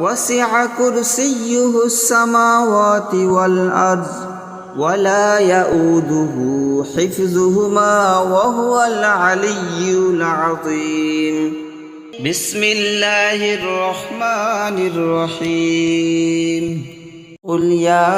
وسع كرسيه السماوات والأرض ولا يؤوده حفظهما وهو العلي العظيم. بسم الله الرحمن الرحيم. قل يا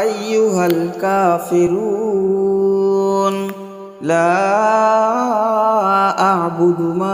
أيها الكافرون لا أعبد ما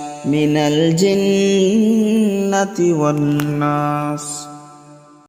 মিনাল জিন্নাতি ওয়ান নাস।